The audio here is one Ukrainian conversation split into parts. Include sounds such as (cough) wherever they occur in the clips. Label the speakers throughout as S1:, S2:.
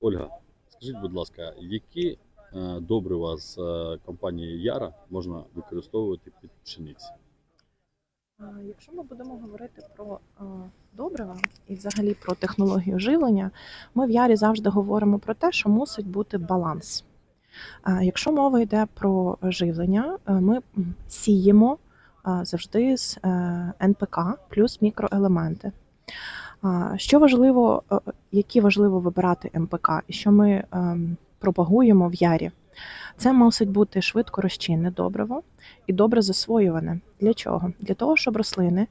S1: Ольга, скажіть, будь ласка, які е, добрива з е, компанії Яра можна використовувати під пшениці?
S2: Якщо ми будемо говорити про добрива і взагалі про технологію живлення, ми в Ярі завжди говоримо про те, що мусить бути баланс. Якщо мова йде про живлення, е, ми сіємо завжди з е, НПК плюс мікроелементи. Що важливо, е, які важливо вибирати МПК, і що ми ем, пропагуємо в Ярі, це мусить бути швидко розчинне добриво і добре засвоюване. Для чого? Для того, щоб рослини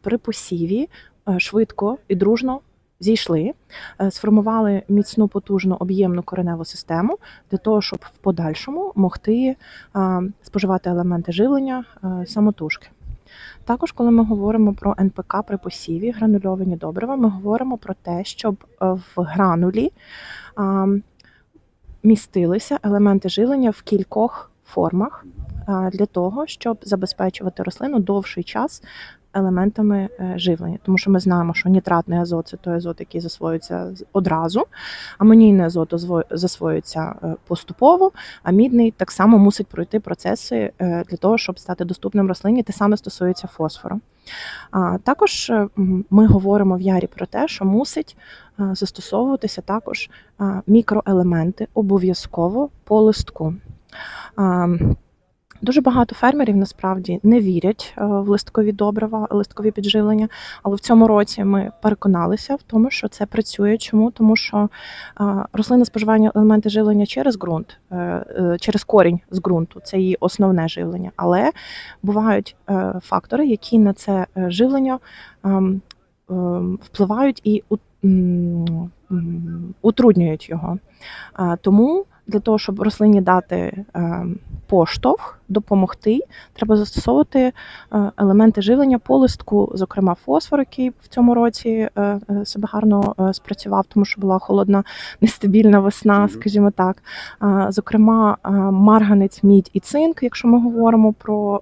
S2: при посіві е, швидко і дружно зійшли, е, сформували міцну, потужну, об'ємну кореневу систему для того, щоб в подальшому могти споживати елементи живлення самотужки. Також, коли ми говоримо про НПК при посіві, гранульовані добрива, ми говоримо про те, щоб е, в гранулі містилися елементи жилення в кількох формах для того, щоб забезпечувати рослину довший час елементами е, живлення. Тому що ми знаємо, що нітратний азот це той азот, який засвоюється одразу, амонійний азот засвоюється е, поступово, а мідний так само мусить пройти процеси е, для того, щоб стати доступним рослині. Те саме стосується фосфору. Також ми говоримо в ярі про те, що мусить застосовуватися також мікроелементи обов'язково по листку. Дуже багато фермерів насправді не вірять е, в листкові добрива, листкові підживлення, але в цьому році ми переконалися в тому, що це працює. Чому? Тому що е, рослинне споживання елементи живлення через ґрунт, е, через корінь з ґрунту це її основне живлення. Але бувають фактори, які на це живлення ем, ем, впливають і утруднюють його. Тому для того, щоб рослині дати ем, поштовх, допомогти, треба застосовувати е, елементи живлення по листку, зокрема фосфор, який в цьому році е, е, себе гарно спрацював, тому що була холодна, (laughs) нестабільна весна, скажімо так. Зокрема, марганець, мідь і цинк, якщо ми говоримо про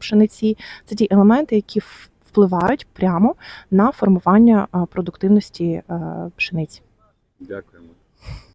S2: пшениці, це ті елементи, які впливають прямо на формування продуктивності пшениці.
S1: Дякуємо.